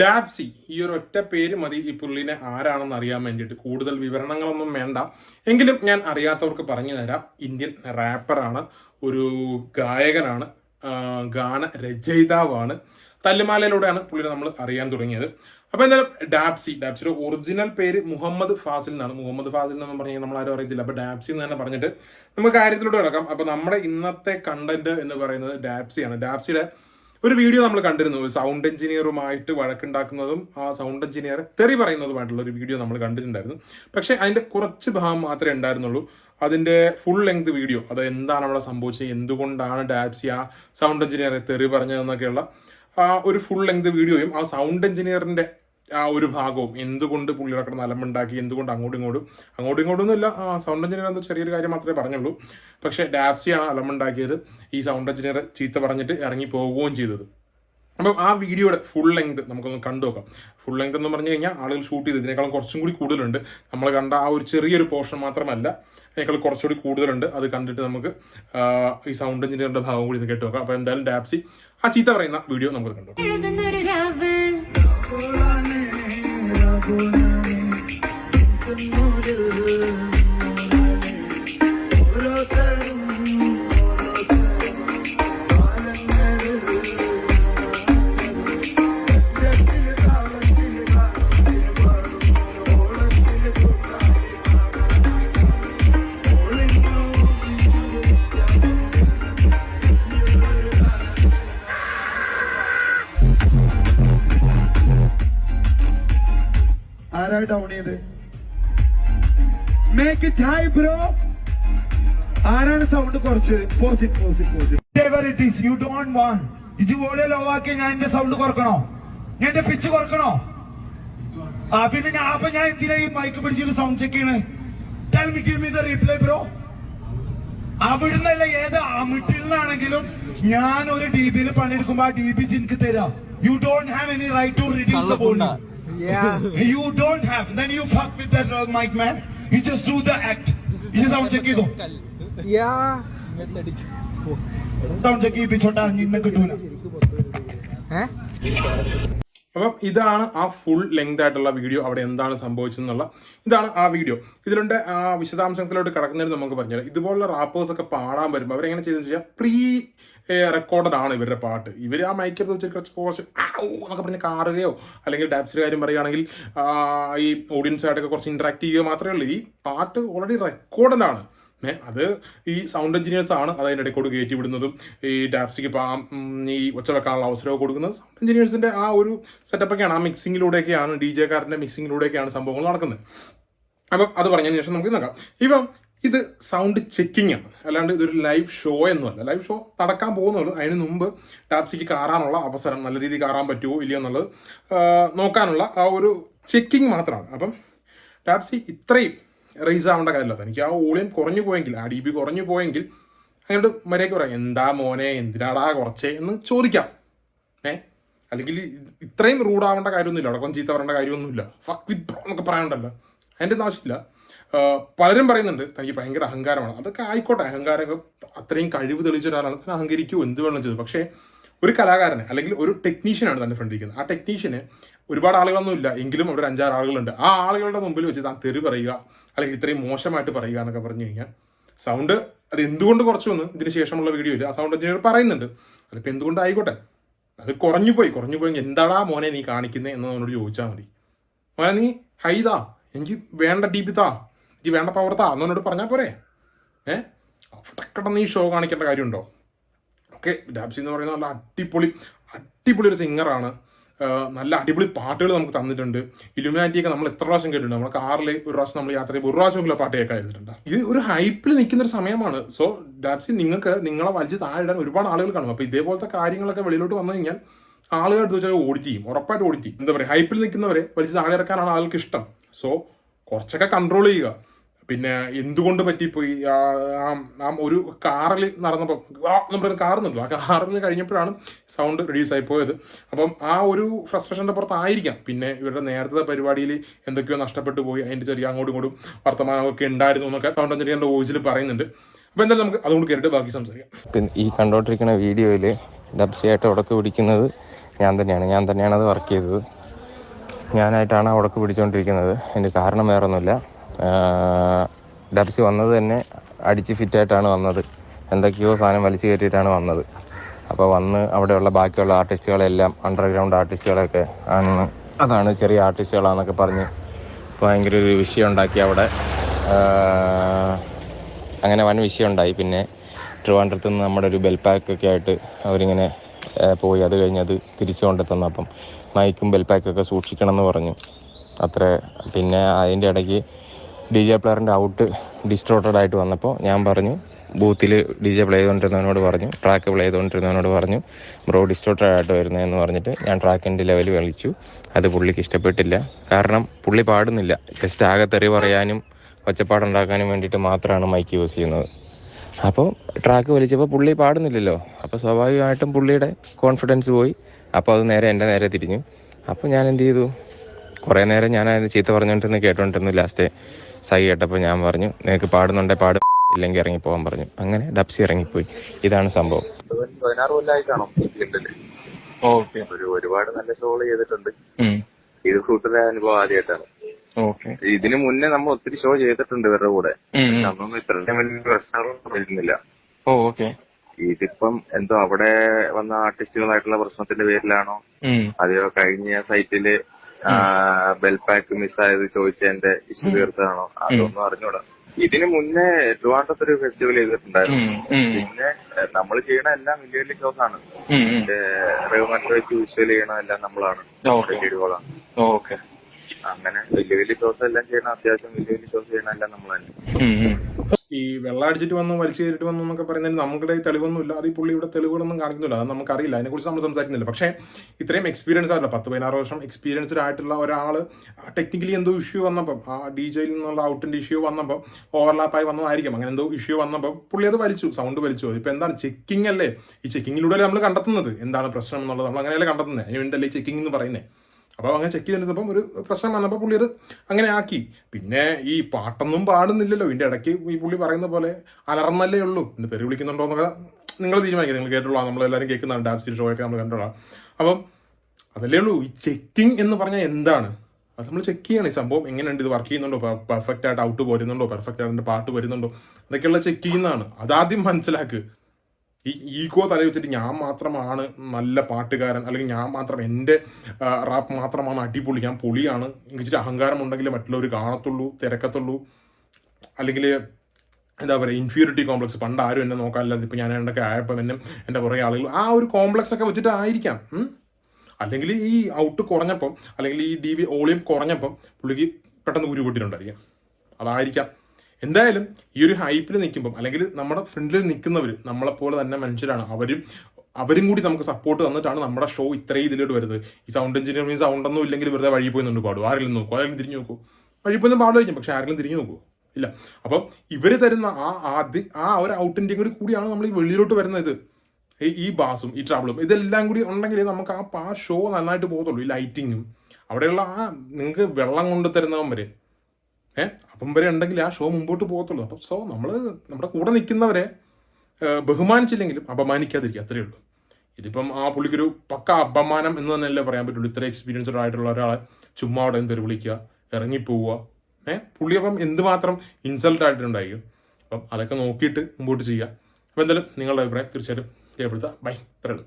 ഡാപ്സി ഈ ഒരു ഒറ്റ പേര് മതി ഈ പുള്ളിനെ ആരാണെന്ന് അറിയാൻ വേണ്ടിയിട്ട്. കൂടുതൽ വിവരണങ്ങളൊന്നും വേണ്ട. എങ്കിലും ഞാൻ അറിയാത്തവർക്ക് പറഞ്ഞു തരാം. ഇന്ത്യൻ റാപ്പറാണ് ഒരു ഗായകനാണ് ഗാന രചയിതാവാണ്. തല്ലുമാലയിലൂടെയാണ് പുള്ളിനെ നമ്മൾ അറിയാൻ തുടങ്ങിയത്. അപ്പോൾ എന്തായാലും ഡാപ്സി ഡാപ്സിയുടെ ഒറിജിനൽ പേര് മുഹമ്മദ് ഫാസിൽ എന്നാണ്. മുഹമ്മദ് ഫാസിൽ എന്ന് പറഞ്ഞാൽ നമ്മൾ ആരും അറിയത്തില്ല. അപ്പോൾ ഡാപ്സി എന്ന് തന്നെ പറഞ്ഞിട്ട് നമുക്ക് കാര്യത്തിലൂടെ കിടക്കാം. അപ്പോൾ നമ്മുടെ ഇന്നത്തെ കണ്ടന്റ് എന്ന് പറയുന്നത് ഡാപ്സിയാണ്. ഡാപ്സിയുടെ ഒരു വീഡിയോ നമ്മൾ കണ്ടിരുന്നു. സൗണ്ട് എഞ്ചിനീയറുമായിട്ട് വഴക്കുണ്ടാക്കുന്നതും ആ സൗണ്ട് എഞ്ചിനീയറെ തെറി പറയുന്നതുമായിട്ടുള്ള ഒരു വീഡിയോ നമ്മൾ കണ്ടിട്ടുണ്ടായിരുന്നു. പക്ഷേ അതിന്റെ കുറച്ച് ഭാഗം മാത്രമേ ഉണ്ടായിരുന്നുള്ളൂ. അതിന്റെ ഫുൾ ലെങ്ത് വീഡിയോ അത് എന്താണ് അവിടെ സംഭവിച്ചത് എന്തുകൊണ്ടാണ് ഡാപ്സി ആ സൗണ്ട് എഞ്ചിനീയറെ തെറി പറഞ്ഞതെന്നൊക്കെയുള്ള ഒരു ഫുൾ ലെങ്ത് വീഡിയോയും ആ സൗണ്ട് എഞ്ചിനീയറിന്റെ ആ ഒരു ഭാഗവും എന്തുകൊണ്ട് പുള്ളിയുടെ കിടന്ന് അലമ്പുണ്ടാക്കി എന്തുകൊണ്ട് അങ്ങോട്ടും ഇങ്ങോട്ടും അങ്ങോട്ടും ഇങ്ങോട്ടും ഇല്ല സൗണ്ട് എഞ്ചിനീയർ എന്ന ചെറിയൊരു കാര്യം മാത്രമേ പറഞ്ഞുള്ളൂ. പക്ഷേ ഡാപ്സിയാണ് അലമ്പുണ്ടാക്കിയത് ഈ സൗണ്ട് എഞ്ചിനീയർ ചീത്ത പറഞ്ഞിട്ട് ഇറങ്ങി പോവുകയും ചെയ്തത്. അപ്പം ആ വീഡിയോയുടെ ഫുൾ ലെങ്ത് നമുക്കൊന്ന് കണ്ടു നോക്കാം. ഫുൾ ലെങ്ത് എന്ന് പറഞ്ഞു കഴിഞ്ഞാൽ ആളുകൾ ഷൂട്ട് ചെയ്ത് ഇതിനേക്കാളും കുറച്ചും കൂടി കൂടുതലുണ്ട്. നമ്മൾ കണ്ട ആ ഒരു ചെറിയൊരു പോർഷൻ മാത്രമല്ല അതിനേക്കാൾ കുറച്ചുകൂടി കൂടുതലുണ്ട്. അത് കണ്ടിട്ട് നമുക്ക് ഈ സൗണ്ട് എഞ്ചിനീയറിന്റെ ഭാഗം കൂടി ഇത് കേട്ട് നോക്കാം. അപ്പം എന്തായാലും ഡാപ്സി ആ ചീത്ത പറയുന്ന വീഡിയോ നമുക്ക് കണ്ടു ആരാ ഡൗൺ ചെയ്ത് മേക്ക് ഇറ്റ് ഹൈ ബ്രോ ആരാണ് സൗണ്ട് കുറച്ച്? Posit posit you don't want ഇത് പോലെ ലോ ആക്കി ഞാൻ എന്റെ സൗണ്ട് കുറക്കണോ? ഞാൻ എന്റെ പിച്ച് കുറക്കണോ? ആ പിന്നെ ഞാൻ അപ്പൊ ഞാൻ എന്തിനാ ഈ മൈക്ക് പിടിച്ചിട്ട് സൗണ്ട് ചെക്ക് ചെയ്യണേ? Tell me give me the reply bro അവിടുന്നല്ല ഏത് അമിട്ടിൽ നിന്നാണെങ്കിലും ഞാൻ ഒരു ഡി ബിയിൽ പണിയെടുക്കുമ്പോ ആ ഡി ബി എനിക്ക് തരാം. You don't have any right to reduce the volume You don't have. Then you fuck with that uh, mic man. You just do the act. You sound check ചെയ്തോ sound check ചെയ്യിപ്പിച്ചോട്ടാ നിന്നെ കിട്ടൂല അപ്പം ഇതാണ് ആ full length ആയിട്ടുള്ള video അവിടെ എന്താണ് സംഭവിച്ചതെന്നുള്ള ഇതാണ് ആ വീഡിയോ ഇതിലുണ്ട് ആ വിശദാംശത്തിലോട്ട് കിടക്കുന്നതിന് നമുക്ക് പറഞ്ഞാൽ ഇതുപോലുള്ള റാപ്പേഴ്സ് ഒക്കെ പാടാൻ വരുമ്പോൾ അവരെങ്ങനെ ചെയ്തെന്ന് വെച്ചാൽ പ്രീ റെക്കോർഡഡ് ആണ് ഇവരുടെ പാട്ട്. ഇവർ ആ മൈക്കെടുത്ത് വെച്ച് കുറച്ച് കുറച്ച് എന്നൊക്കെ പറഞ്ഞ് കാറുകയോ അല്ലെങ്കിൽ ഡാൻസിന്റെ കാര്യം പറയുകയാണെങ്കിൽ ഈ ഓഡിയൻസായിട്ടൊക്കെ കുറച്ച് ഇൻട്രാക്ട് ചെയ്യുക മാത്രമേ ഉള്ളൂ. ഈ പാട്ട് ഓൾറെഡി റെക്കോർഡഡ് ആണ്. അത് ഈ സൗണ്ട് എഞ്ചിനീയേഴ്സ് ആണ് അത് അതിന്റെ ഇടയ്ക്കോട് കയറ്റി വിടുന്നതും ഈ ഡാപ്സിക്ക് ഈ ഒച്ച വെക്കാനുള്ള അവസരമൊക്കെ കൊടുക്കുന്നത് സൗണ്ട് എഞ്ചിനീയേഴ്സിന്റെ ആ ഒരു സെറ്റപ്പൊക്കെയാണ് ആ മിക്സിങ്ങിലൂടെയൊക്കെയാണ് ഡി ജെക്കാരന്റെ മിക്സിങ്ങിലൂടെയൊക്കെയാണ് സംഭവങ്ങൾ നടക്കുന്നത്. അപ്പം അത് പറഞ്ഞതിന് ശേഷം നമുക്ക് നോക്കാം. ഇപ്പം ഇത് സൗണ്ട് ചെക്കിംഗ് ആണ്. അല്ലാണ്ട് ഇതൊരു ലൈവ് ഷോ എന്നല്ല. ലൈവ് ഷോ നടക്കാൻ പോകുന്നുള്ളൂ അതിന് മുമ്പ് ടാപ്സിക്ക് കയറാനുള്ള അവസരം നല്ല രീതിയിൽ കയറാൻ പറ്റുമോ ഇല്ലയോ എന്നുള്ളത് നോക്കാനുള്ള ആ ഒരു ചെക്കിംഗ് മാത്രമാണ്. അപ്പം ടാപ്സി ഇത്രയും റേസ് ആവേണ്ട കാര്യമില്ല തനിക്ക് ആ ഓളിയം കുറഞ്ഞു പോയെങ്കിൽ ആ ഡി ബി കുറഞ്ഞു പോയെങ്കിൽ അങ്ങോട്ട് മര്യാദയ്ക്ക് പറയാം എന്താ മോനെ എന്തിനാടാ കുറച്ചേ? എന്ന് ചോദിക്കാം. ഏ? അല്ലെങ്കിൽ ഇത് ഇത്രയും റൂഡാവേണ്ട കാര്യമൊന്നുമില്ല. അവിടെ ചീത്ത പറയേണ്ട കാര്യമൊന്നുമില്ല. ഫക്ക് വിത്ത് ബ്രോ എന്നൊക്കെ പറയാനുണ്ടല്ലോ. അതിന്റെ ഒന്നും ആവശ്യമില്ല. പലരും പറയുന്നുണ്ട് തനിക്ക് ഭയങ്കര അഹങ്കാരമാണ്. അതൊക്കെ ആയിക്കോട്ടെ അഹങ്കാരം അത്രയും കഴിവ് തെളിയിച്ച ഒരാളാണ്. താൻ അഹങ്കരിക്കുമോ എന്ത് വേണം ചെയ്തു. പക്ഷേ ഒരു കലാകാരനെ അല്ലെങ്കിൽ ഒരു ടെക്നീഷ്യനാണ് തന്റെ ഫ്രണ്ട് ഇരിക്കുന്നത്. ആ ടെക്നീഷ്യന് ഒരുപാട് ആളുകളൊന്നും ഇല്ല. എങ്കിലും അവിടെ ഒരു അഞ്ചാറ് ആളുകളുണ്ട്. ആ ആളുകളുടെ മുമ്പിൽ വെച്ച് താൻ തെറി പറയുക അല്ലെങ്കിൽ ഇത്രയും മോശമായിട്ട് പറയുക എന്നൊക്കെ പറഞ്ഞു കഴിഞ്ഞാൽ സൗണ്ട് അത് എന്തുകൊണ്ട് കുറച്ചു വന്ന് ഇതിന് ശേഷമുള്ള വീഡിയോയിൽ ആ സൗണ്ട് എഞ്ചിനീയർ പറയുന്നുണ്ട്. അതിപ്പോൾ എന്തുകൊണ്ട് ആയിക്കോട്ടെ? അത് കുറഞ്ഞു പോയി കുറഞ്ഞു പോയി. എന്താടാ മോനെ നീ കാണിക്കുന്നത് എന്ന് അവനോട് ചോദിച്ചാൽ മതി. മോനെ നീ ഹൈതാ എനിക്ക് വേണ്ട ഡി പി താ എനിക്ക് വേണ്ട പവർത്താ എന്നോട് പറഞ്ഞാൽ പോരെ. ഏ? അവിടെ ഈ ഷോ കാണിക്കേണ്ട കാര്യമുണ്ടോ? ഓക്കെ ഡാബ്സി എന്ന് പറയുന്നത് നല്ല അടിപൊളി അടിപൊളി ഒരു സിംഗറാണ് നല്ല അടിപൊളി പാട്ടുകൾ നമുക്ക് തന്നിട്ടുണ്ട്. ഇലുമിനാറ്റിയൊക്കെ നമ്മൾ എത്ര പ്രാവശ്യം കേട്ടിട്ടുണ്ട്? നമ്മൾ കാറിൽ ഒരു പ്രാവശ്യം നമ്മൾ യാത്ര ചെയ്യുമ്പോൾ ഒരു പ്രാവശ്യമെങ്കിലും ഉള്ള പാട്ട് കേൾക്കാൻ ഇരുന്നിട്ടുണ്ട് ഇത് ഒരു ഹൈപ്പിൽ നിൽക്കുന്ന ഒരു സമയമാണ്. സോ ഡാപ്സി നിങ്ങൾക്ക് നിങ്ങളെ വലിച്ച് താഴെ ഒരുപാട് ആളുകൾ കാണും. അപ്പോൾ ഇതേപോലത്തെ കാര്യങ്ങളൊക്കെ വെളിയിലോട്ട് വന്നു കഴിഞ്ഞാൽ ആളുകൾ എടുത്ത് വെച്ചാൽ ഓടിച്ചു ചെയ്യും. ഉറപ്പായിട്ട് ഓടിച്ചു ചെയ്യും. എന്താ പറയുക ഹൈപ്പിൽ നിൽക്കുന്നവരെ വലിച്ച് താഴെ ഇറക്കാനാണ് ആൾക്ക് ഇഷ്ടം. സോ കുറച്ചൊക്കെ കൺട്രോൾ ചെയ്യുക. പിന്നെ എന്തുകൊണ്ട് പറ്റിപ്പോയി? ആ ഒരു കാറിൽ നടന്നപ്പോൾ നമ്മുടെ കാറുന്നല്ലോ ആ കാറിൽ കഴിഞ്ഞപ്പോഴാണ് സൗണ്ട് റിഡ്യൂസ് ആയി പോയത്. അപ്പം ആ ഒരു ഫ്രസ്ട്രേഷന്റെ പുറത്തായിരിക്കാം. പിന്നെ ഇവരുടെ നേരത്തെ പരിപാടിയിൽ എന്തൊക്കെയോ നഷ്ടപ്പെട്ടു പോയി. അതിന്റെ ചെറിയ അങ്ങോട്ടും ഇങ്ങോട്ടും വർത്തമാനമൊക്കെ ഉണ്ടായിരുന്നു എന്നൊക്കെ സൗണ്ട് എഞ്ചിനീയറിന്റെ വോയിസിൽ പറയുന്നുണ്ട്. അപ്പോൾ എന്തായാലും നമുക്ക് അതുകൊണ്ട് കേട്ടിട്ട് ബാക്കി സംസാരിക്കാം. പിന്നെ ഈ കണ്ടോണ്ടിരിക്കുന്ന വീഡിയോയിൽ ഡബ്സിയായിട്ട് ഉടക്ക് പിടിക്കുന്നത് ഞാൻ തന്നെയാണ്. ഞാൻ തന്നെയാണ് അത് വർക്ക് ചെയ്തത്. ഞാനായിട്ടാണ് അവിടേക്ക് പിടിച്ചുകൊണ്ടിരിക്കുന്നത് അതിന്റെ കാരണം വേറൊന്നുമില്ല. ഡബ്സി വന്നത് തന്നെ അടിച്ച് ഫിറ്റായിട്ടാണ് വന്നത്. എന്തൊക്കെയോ സാധനം വലിച്ചു കയറ്റിയിട്ടാണ് വന്നത്. അപ്പോൾ വന്ന് അവിടെയുള്ള ബാക്കിയുള്ള ആർട്ടിസ്റ്റുകളെല്ലാം അണ്ടർഗ്രൗണ്ട് ആർട്ടിസ്റ്റുകളൊക്കെ ആണ്. അതാണ് ചെറിയ ആർട്ടിസ്റ്റുകളാണെന്നൊക്കെ പറഞ്ഞ് ഭയങ്കര ഒരു വിഷയം ഉണ്ടാക്കി അവിടെ. അങ്ങനെ വൻ വിഷയം ഉണ്ടായി. പിന്നെ ട്രിവാൻഡ്രത്ത് നിന്ന് നമ്മുടെ ഒരു ബെൽപാക്കൊക്കെ ആയിട്ട് അവരിങ്ങനെ ആ, പോയി. അത് കഴിഞ്ഞ് അത് തിരിച്ചു കൊണ്ടെത്തുന്ന. അപ്പം മൈക്കും ബെൽപാക്കൊക്കെ സൂക്ഷിക്കണം എന്ന് പറഞ്ഞു. അത്ര. പിന്നെ അതിന്റെ ഇടയ്ക്ക് ഡി ജെ പ്ലെയറിന്റെ ഔട്ട് ഡിസ്ട്രോട്ടഡ് ആയിട്ട് വന്നപ്പോൾ ഞാൻ പറഞ്ഞു ബൂത്തിൽ ഡി ജെ പ്ലേ ചെയ്തുകൊണ്ടിരുന്നവനോട് പറഞ്ഞു ട്രാക്ക് പ്ലേ ചെയ്തുകൊണ്ടിരുന്നവനോട് പറഞ്ഞു ബ്രോ ഡിസ്ട്രോട്ടഡ് ആയിട്ട് വരുന്നതെന്ന് പറഞ്ഞിട്ട് ഞാൻ ട്രാക്കിന്റെ ലെവൽ കളിച്ചു. അത് പുള്ളിക്ക് ഇഷ്ടപ്പെട്ടില്ല. കാരണം പുള്ളി പാടുന്നില്ല. ജസ്റ്റ് ആകെ തെറി പറയാനും ഒച്ചപ്പാടുണ്ടാക്കാനും വേണ്ടിയിട്ട് മാത്രമാണ് മൈക്ക് യൂസ് ചെയ്യുന്നത്. അപ്പോൾ ട്രാക്ക് വലിച്ചപ്പോൾ പുള്ളി പാടുന്നില്ലല്ലോ. അപ്പോൾ സ്വാഭാവികമായിട്ടും പുള്ളിയുടെ കോൺഫിഡൻസ് പോയി. അപ്പോൾ അത് നേരെ എന്റെ നേരെ തിരിഞ്ഞു. അപ്പോൾ ഞാൻ എന്ത് ചെയ്തു? കുറേ നേരം ഞാൻ അതിന് ചീത്ത പറഞ്ഞുകൊണ്ടിരുന്ന് കേട്ടോണ്ടിരുന്നു. ലാസ്റ്റ് സൈ കേട്ടപ്പോൾ ഞാൻ പറഞ്ഞു നിനക്ക് പാടുന്നുണ്ടേ പാട്. ഇല്ലെങ്കിൽ ഇറങ്ങിപ്പോകാൻ പറഞ്ഞു. അങ്ങനെ ഡബ്സി ഇറങ്ങിപ്പോയി. ഇതാണ് സംഭവം. ഒരു പതിനാറ് കൊല്ലമായിട്ടാണോ ഫീൽഡിൽ ഒരു ഒരുപാട് നല്ല ഷോകൾ ചെയ്തിട്ടുണ്ട്. ഇത് അനുഭവം ആദ്യമായിട്ടാണ്. ഇതിനു മുന്നേ നമ്മൾ ഒത്തിരി ഷോ ചെയ്തിട്ടുണ്ട് ഇവരുടെ കൂടെ. അതൊന്നും ഇത്രയും വലിയ പ്രശ്നങ്ങളൊന്നും വരുന്നില്ല ഓ ഓക്കെ. ഇതിപ്പം എന്തോ അവിടെ വന്ന ആർട്ടിസ്റ്റുകളായിട്ടുള്ള പ്രശ്നത്തിന്റെ പേരിലാണോ? അതെയോ കഴിഞ്ഞ സൈറ്റിൽ ബെൽപാക്ക് മിസ്സായത് ചോദിച്ചതിന്റെ ഇഷ്യൂ തീർത്തതാണോ? അതൊന്നും അറിഞ്ഞൂടാ. ഇതിനു മുന്നേ ട്രിവാൻഡ്രത്ത് ഒരു ഫെസ്റ്റിവൽ ചെയ്തിട്ടുണ്ടായിരുന്നു. പിന്നെ നമ്മൾ ചെയ്യണ എല്ലാം വലിയ വലിയ ഷോസ് ആണ് റഹ്മാൻ ഷോയ്ക്ക് ചെയ്യണ എല്ലാം നമ്മളാണ്. വീഡിയോകളാണ് ഓക്കെ. അങ്ങനെ വലിയ വലിയ ഷോസ് എല്ലാം ചെയ്യണ അത്യാവശ്യം വലിയ വലിയ ഷോസ് ചെയ്യണ എല്ലാം നമ്മൾ തന്നെ. ഈ വെള്ളം അടിച്ചിട്ട് വന്നു വലിച്ചു കയറിയിട്ട് വന്നു എന്നൊക്കെ പറയുന്നതിന് നമ്മുടെ തെളിവൊന്നും തെളിവൊന്നുമില്ല. അത് ഈ പുള്ളി ഇവിടെ തെളിവുകളൊന്നും കാണിക്കുന്നില്ല. അത് നമുക്കറിയില്ല. അതിനെക്കുറിച്ച് നമ്മൾ സംസാരിക്കുന്നില്ല. പക്ഷേ ഇത്രയും എക്സ്പീരിയൻസ് ആയില്ല പത്ത് പതിനാറ് വർഷം എക്സ്പീരിയൻസ്ഡ് ആയിട്ടുള്ള ഒരാൾ ടെക്നിക്കലി എന്തോ ഇഷ്യൂ വന്നപ്പം ആ ഡി ജെയിൽ നിന്നുള്ള ഔട്ടിന്റെ ഇഷ്യൂ വന്നപ്പം ഓവർലാപ്പായി വന്നതായിരിക്കും. അങ്ങനെ എന്തോ ഇഷ്യൂ വന്നപ്പം പുള്ളി അത് വലിച്ചു സൗണ്ട് വലിച്ചു. ഇപ്പോൾ എന്താണ്? ചെക്കിംഗ് അല്ലേ? ഈ ചെക്കിങ്ങിലൂടെ നമ്മൾ കണ്ടെത്തുന്നത്. എന്താണ് പ്രശ്നം എന്നുള്ളത് നമ്മൾ അങ്ങനെയല്ലേ കണ്ടെത്തുന്നത്. അതിന് വേണ്ടിയല്ലേ ചെക്കിംഗ് എന്ന് പറയുന്നത് അപ്പോൾ അങ്ങനെ ചെക്ക് ചെയ്തിരുന്നപ്പം ഒരു പ്രശ്നം വന്നപ്പോൾ പുള്ളി അത് അങ്ങനെ ആക്കി. പിന്നെ ഈ പാട്ടൊന്നും പാടുന്നില്ലല്ലോ. ഇതിന്റെ ഇടയ്ക്ക് ഈ പുള്ളി പറയുന്ന പോലെ അലർന്നല്ലേ ഉള്ളൂ. എന്റെ തെറി വിളിക്കുന്നുണ്ടോ എന്നൊക്കെ നിങ്ങൾ തീരുമാനിക്കുക നിങ്ങൾ കേട്ടുള്ള നമ്മളെല്ലാവരും കേൾക്കുന്നതാണ് ഡാബ്സി ഷോ ഒക്കെ നമ്മൾ കണ്ടോളാം. അപ്പം അതല്ലേ ഉള്ളൂ. ഈ ചെക്കിങ് എന്ന് പറഞ്ഞാൽ എന്താണ്? അത് നമ്മൾ ചെക്ക് ചെയ്യണം. ഈ സംഭവം എങ്ങനെയുണ്ട്? ഇത് വർക്ക് ചെയ്യുന്നുണ്ടോ? പെർഫെക്റ്റ് ആയിട്ട് ഔട്ട് പോരുന്നുണ്ടോ? പെർഫെക്റ്റ് ആയിട്ട് പാട്ട് വരുന്നുണ്ടോ? അതൊക്കെയുള്ള ചെക്ക് ചെയ്യുന്നതാണ്. അതാദ്യം മനസ്സിലാക്ക്. ഈ ഈഗോ തല വെച്ചിട്ട് ഞാൻ മാത്രമാണ് നല്ല പാട്ടുകാരൻ അല്ലെങ്കിൽ ഞാൻ മാത്രം എന്റെ റാപ്പ് മാത്രമാണ് അടിപൊളി ഞാൻ പൊളിയാണ്. എനിക്ക് അഹങ്കാരം ഉണ്ടെങ്കിൽ മറ്റുള്ളവർ കാണത്തുള്ളൂ തിരക്കത്തുള്ളൂ. അല്ലെങ്കിൽ എന്താ പറയുക ഇൻഫീരിയോറിറ്റി കോംപ്ലക്സ് പണ്ട് ആരും എന്നെ നോക്കാനില്ലാതെ ഇപ്പം ഞാൻ എന്നൊക്കെ ആയപ്പം എന്നെ എന്റെ കുറേ ആളുകൾ ആ ഒരു കോംപ്ലക്സ് ഒക്കെ വെച്ചിട്ട് ആയിരിക്കാം. ഉം? അല്ലെങ്കിൽ ഈ ഔട്ട് കുറഞ്ഞപ്പം അല്ലെങ്കിൽ ഈ ഡി വി ഓളിയം കുറഞ്ഞപ്പം പുള്ളിക്ക് പെട്ടെന്ന് ഉരുപൊട്ടിട്ടുണ്ടായിരിക്കാം അതായിരിക്കാം. എന്തായാലും ഈ ഒരു ഹൈപ്പിൽ നിൽക്കുമ്പം അല്ലെങ്കിൽ നമ്മുടെ ഫ്രണ്ടിൽ നിൽക്കുന്നവർ നമ്മളെപ്പോലെ തന്നെ മനുഷ്യരാണ്. അവരും അവരും കൂടി നമുക്ക് സപ്പോർട്ട് തന്നിട്ടാണ് നമ്മുടെ ഷോ ഇത്രയും ഇതിലോട്ട് വരുന്നത്. ഈ സൗണ്ട് എഞ്ചിനീയർ മീൻ സൗണ്ട് ഒന്നും ഇല്ലെങ്കിൽ വെറുതെ വഴി പോയി നിന്ന് പാടും. ആരെങ്കിലും നോക്കൂ ആരെങ്കിലും തിരിഞ്ഞു നോക്കൂ. വഴി പോയി പാടുമായിരിക്കും പക്ഷെ ആരെങ്കിലും തിരിഞ്ഞു നോക്കൂ. ഇല്ല. അപ്പം ഇവർ തരുന്ന ആ ആദ്യ ആ ഒരു ഔട്ടിന്റെ കൂടി കൂടിയാണ് നമ്മൾ ഈ വെളിയിലോട്ട് വരുന്നത്. ഈ- ബാസും ഈ ട്രാവലും ഇതെല്ലാം കൂടി ഉണ്ടെങ്കിൽ നമുക്ക് ആ ആ ഷോ നന്നായിട്ട് പോകത്തുള്ളൂ. ഈ ലൈറ്റിങ്ങും അവിടെയുള്ള ആ നിങ്ങൾക്ക് വെള്ളം കൊണ്ടു തരുന്നവൻ വരെ ഏഹ് അപ്പം വരെ ഉണ്ടെങ്കിൽ ആ ഷോ മുമ്പോട്ട് പോകത്തുള്ളൂ. അപ്പം സോ നമ്മൾ നമ്മുടെ കൂടെ നിൽക്കുന്നവരെ ബഹുമാനിച്ചില്ലെങ്കിലും അപമാനിക്കാതിരിക്കുക അത്രയേ ഉള്ളൂ. ഇതിപ്പം ആ പുള്ളിക്കൊരു പക്ക അപമാനം എന്ന് തന്നെയല്ലേ പറയാൻ പറ്റുള്ളൂ. ഇത്ര എക്സ്പീരിയൻസ്ഡ് ആയിട്ടുള്ള ഒരാളെ ചുമ്മാ അവിടെ എന്തൊരു വിളിക്കുക ഇറങ്ങിപ്പോവുക. ഏഹ് പുള്ളി അപ്പം എന്തുമാത്രം ഇൻസൾട്ട് ആയിട്ടുണ്ടായിരിക്കും. അപ്പം അതൊക്കെ നോക്കിയിട്ട് മുമ്പോട്ട് ചെയ്യുക. അപ്പം എന്തായാലും നിങ്ങളുടെ അഭിപ്രായം തീർച്ചയായിട്ടും രേഖപ്പെടുത്തുക. ബൈ ഇത്രയുള്ളൂ